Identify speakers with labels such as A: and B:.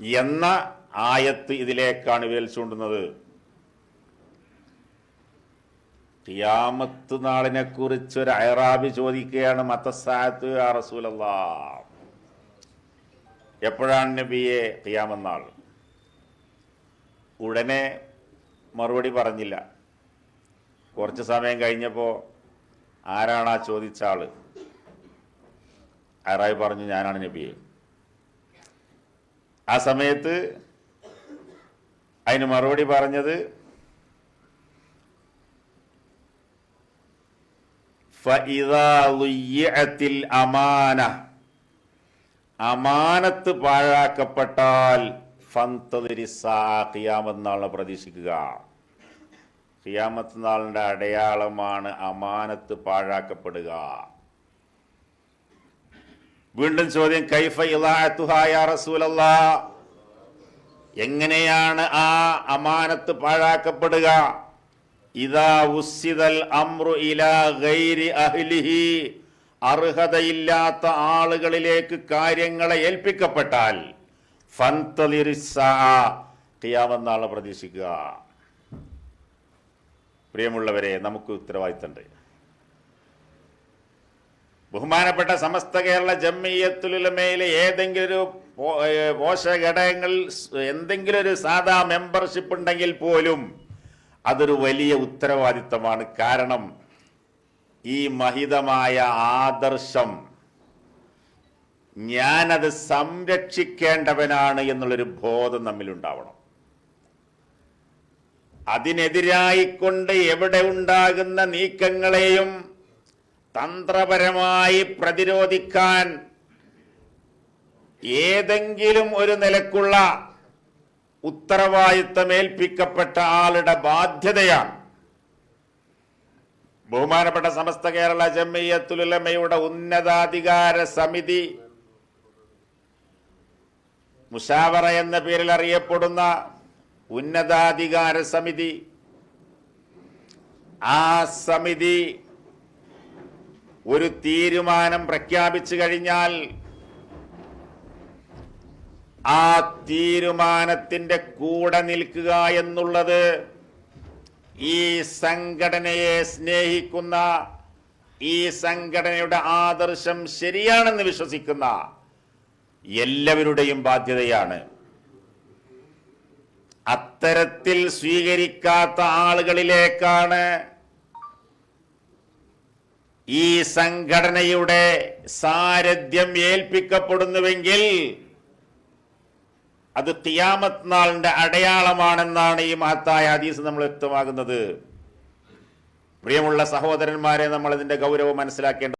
A: എന്ന ആയത്ത് ഇതിലേക്കാണ് വിരൽ ചൂണ്ടുന്നത്. ഖിയാമത്ത് നാളിനെ കുറിച്ച് ഒരു അയറാബി ചോദിക്കുകയാണ് മത്തസാത്ത് ആ റസൂലല്ല എപ്പോഴാണ് നബിയെ ഖിയാമന്നാൾ? ഉടനെ മറുപടി പറഞ്ഞില്ല. കുറച്ച് സമയം കഴിഞ്ഞപ്പോൾ ആരാണ് ആ ചോദിച്ച ആൾ? അയറാബി പറഞ്ഞു ഞാനാണ് നബിയെ. ആ സമയത്ത് അതിന് മറുപടി പറഞ്ഞത് അമാന. അമാനത്ത് പാഴാക്കപ്പെട്ടാൽ ഫന്തതിരിസാഖിയാമത്ത് നാളിനെ പ്രതീക്ഷിക്കുക. ഖിയാമത്ത് നാളിന്റെ അടയാളമാണ് അമാനത്ത് പാഴാക്കപ്പെടുക. വീണ്ടും ചോദ്യം കൈഫ എങ്ങനെയാണ് ആ അമാനത്ത് പാഴാക്കപ്പെടുക? ഇതാ അമ്രു ഇലാ ഗൈരി അഹ്ലിഹി. അർഹതയില്ലാത്ത ആളുകളിലേക്ക് കാര്യങ്ങളെ ഏൽപ്പിക്കപ്പെട്ടാൽ ഖിയാമെന്നാണ് പ്രതീക്ഷിക്കുക. പ്രിയമുള്ളവരെ നമുക്ക് ഉത്തരവാദിത്തമുണ്ട്. ബഹുമാനപ്പെട്ട സമസ്ത കേരള ജമ്മിയത്തുലമയിലെ ഏതെങ്കിലും ഒരു പോഷഘടകങ്ങളിൽ എന്തെങ്കിലും ഒരു സാധാ മെമ്പർഷിപ്പ് ഉണ്ടെങ്കിൽ പോലും അതൊരു വലിയ ഉത്തരവാദിത്തമാണ്. കാരണം ഈ മഹിതമായ ആദർശം ഞാനത് സംരക്ഷിക്കേണ്ടവനാണ് എന്നുള്ളൊരു ബോധം നമ്മിലുണ്ടാവണം. അതിനെതിരായിക്കൊണ്ട് എവിടെ ഉണ്ടാകുന്ന നീക്കങ്ങളെയും തന്ത്രപരമായി പ്രതിരോധിക്കാൻ ഏതെങ്കിലും ഒരു നിലക്കുള്ള ഉത്തരവാദിത്തമേൽപ്പിക്കപ്പെട്ട ആളുടെ ബാധ്യതയാണ്. ബഹുമാനപ്പെട്ട സമസ്ത കേരള ജമ്മിയത്തുലമയുടെ ഉന്നതാധികാര സമിതി മുഷാവറ എന്ന പേരിൽ അറിയപ്പെടുന്ന ഉന്നതാധികാര സമിതി ആ സമിതി ഒരു തീരുമാനം പ്രഖ്യാപിച്ചു കഴിഞ്ഞാൽ ആ തീരുമാനത്തിന്റെ കൂടെ നിൽക്കുക എന്നുള്ളത് ഈ സംഘടനയെ സ്നേഹിക്കുന്ന ഈ സംഘടനയുടെ ആദർശം ശരിയാണെന്ന് വിശ്വസിക്കുന്ന എല്ലാവരുടെയും ബാധ്യതയാണ്. അത്തരത്തിൽ സ്വീകരിക്കാത്ത ആളുകളിലേക്കാണ് ഈ സംഘടനയുടെ സാരഥ്യം ഏൽപ്പിക്കപ്പെടുന്നുവെങ്കിൽ അത് തിയാമത് നാളിന്റെ അടയാളമാണെന്നാണ് ഈ മഹത്തായ ഹദീസ് നമ്മൾ വ്യക്തമാകുന്നത്. പ്രിയമുള്ള സഹോദരന്മാരെ നമ്മൾ ഇതിന്റെ ഗൗരവം മനസ്സിലാക്കേണ്ടത്